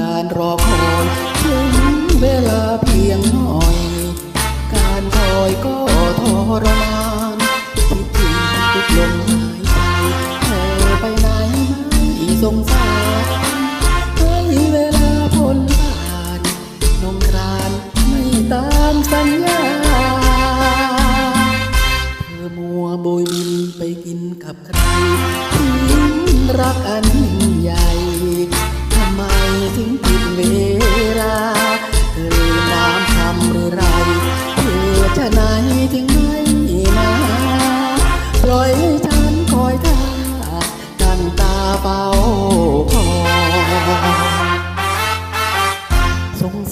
การรอคอยถึงเวลาเพียงหน่อย การคอยก็ทรมานคิดถึงทุกลมหายใจเธอไปไหนไม่สงสารให้เวลาพ้นผ่านนองครานไม่ตามสัญญา เธอมัวโบยบินไปกินกับใครทิ้งรักอัน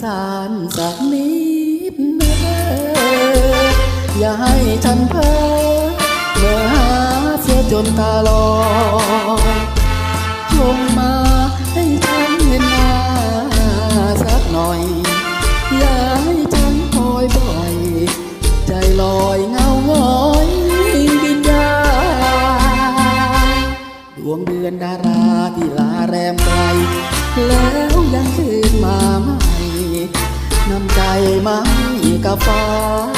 สารสักนิดเนออย่าให้ฉันเพ้อเมื่อหาเสียจนตาลอยชงมาให้ฉันเห็นหน้าสักหน่อย อย่าให้ฉันคอยบ่อย ใจลอยเงาหงอยวิญญาดวงเดือนดาราที่ลาแรมไกลแล้ว ไม่กับฟ้า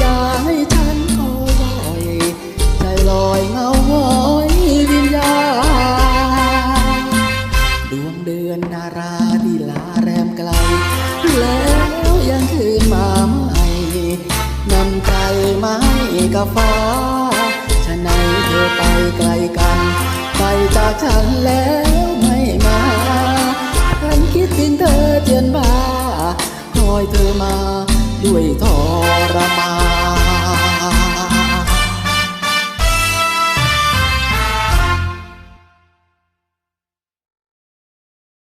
อย่าให้ฉันคอยบ่อยใจลอยเงาหอยวิญญาดวงเดือนดาราที่ลาแรมไกล แล้วยังคืนมาใหม่นำใจมาให้กับฟ้าฉะไหนเธอไปไกลกัน ไปจากฉันแล้วไม่มาฉันคิดถึงเธอเจียนบ้าคอยเธอมาด้วยทรมาน